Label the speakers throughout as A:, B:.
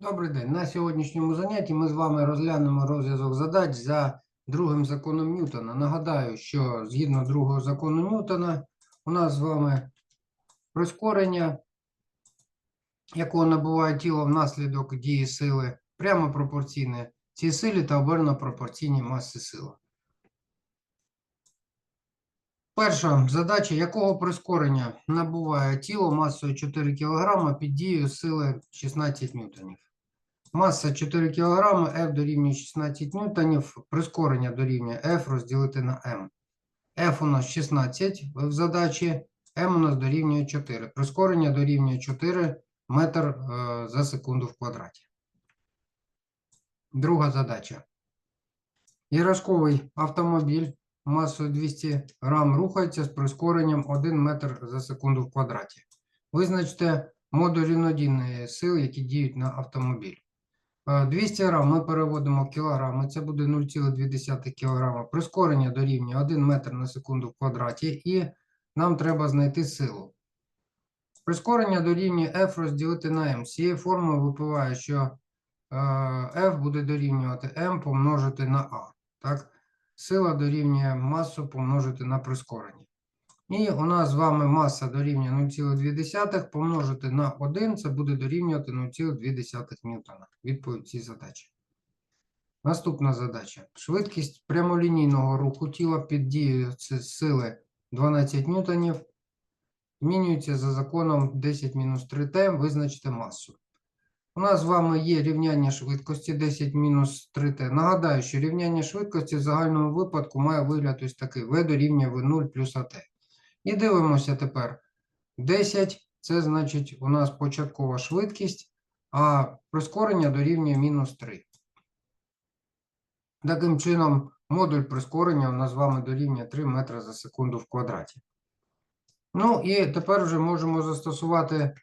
A: Добрий день. На сьогоднішньому занятті ми з вами розглянемо розв'язок задач за другим законом Ньютона. Нагадаю, що згідно другого закону Ньютона у нас з вами прискорення, якого набуває тіло внаслідок дії сили, прямо пропорційне цій силі та обернено пропорційній масі сили. Перша задача, якого прискорення набуває тіло масою 4 кг під дією сили 16 ньютонів. Маса 4 кг, F дорівнює 16 ньютонів, прискорення дорівнює F розділити на m. F у нас 16 в задачі, m у нас дорівнює 4. Прискорення дорівнює 4 метр е, за секунду в квадраті. Друга задача. Іграшковий автомобіль масою 200 грам рухається з прискоренням 1 метр за секунду в квадраті. Визначте модуль рівнодійної сил, які діють на автомобіль. Е, 200 грам ми переводимо в кілограми, це буде 0,2 кг. Прискорення дорівнює 1 метр на секунду в квадраті, і нам треба знайти силу. Прискорення дорівнює F розділити на m. З цієї форми випливає, що е, F буде дорівнювати m помножити на A. Так? Сила дорівнює масу помножити на прискорення. І у нас з вами маса дорівнює 0,2 помножити на 1, це буде дорівнювати 0,2 ньютона. Відповідь цій задачі. Наступна задача. Швидкість прямолінійного руху тіла під дією сили 12 ньютонів змінюється за законом 10-3t, визначте масу. У нас з вами є рівняння швидкості 10 мінус 3t. Нагадаю, що рівняння швидкості в загальному випадку має вигляд ось такий. v дорівнює v0 плюс at. І дивимося тепер. 10 це значить у нас початкова швидкість, а прискорення дорівнює мінус 3. Таким чином, модуль прискорення у нас з вами дорівнює 3 метри за секунду в квадраті. Ну і тепер вже можемо застосувати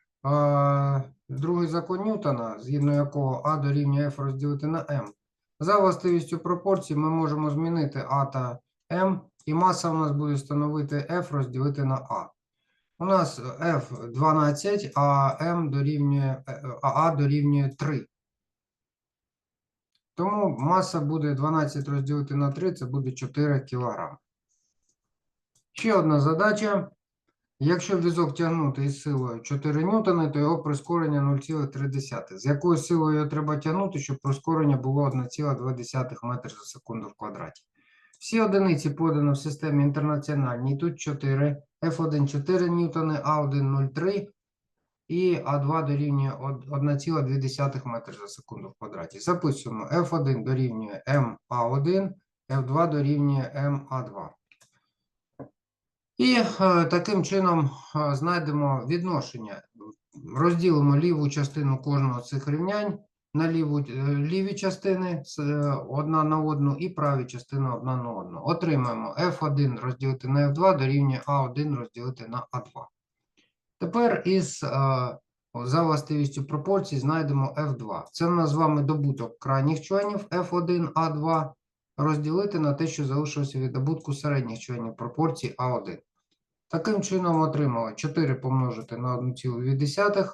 A: другий закон Ньютона, згідно якого А дорівнює F розділити на m. За властивістю пропорцій ми можемо змінити А та m, і маса у нас буде становити F розділити на А. У нас F 12, а m дорівнює, а А дорівнює 3. Тому маса буде 12 розділити на 3, це буде 4 кг. Ще одна задача. Якщо візок тягнути із силою 4 ньютони, то його прискорення 0,3. З якою силою його треба тягнути, щоб прискорення було 1,2 метр за секунду в квадраті. Всі одиниці подані в системі інтернаціональній. Тут 4, F1 4 ньютони, А1 0,3 і А2 дорівнює 1,2 метр за секунду в квадраті. Записуємо F1 дорівнює МА1, F2 дорівнює МА2. І е, таким чином е, знайдемо відношення. Розділимо ліву частину кожного з цих рівнянь на ліву, е, ліві частини одна на одну і праві частини одна на одну. Отримаємо F1 розділити на F2 дорівнює А1 розділити на А2. Тепер із за властивістю пропорцій знайдемо F2. Це в нас з вами добуток крайніх членів F1, А2 розділити на те, що залишилося від добутку середніх членів пропорцій А1. Таким чином отримали 4 помножити на 1,2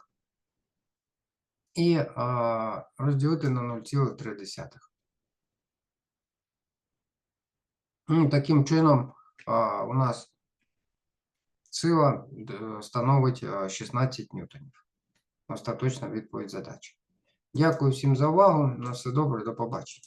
A: і а, розділити на 0,3. Ну, Таким чином а, у нас сила становить 16 ньютонів. Остаточна відповідь задачі. Дякую всім за увагу. На все добре, до побачення.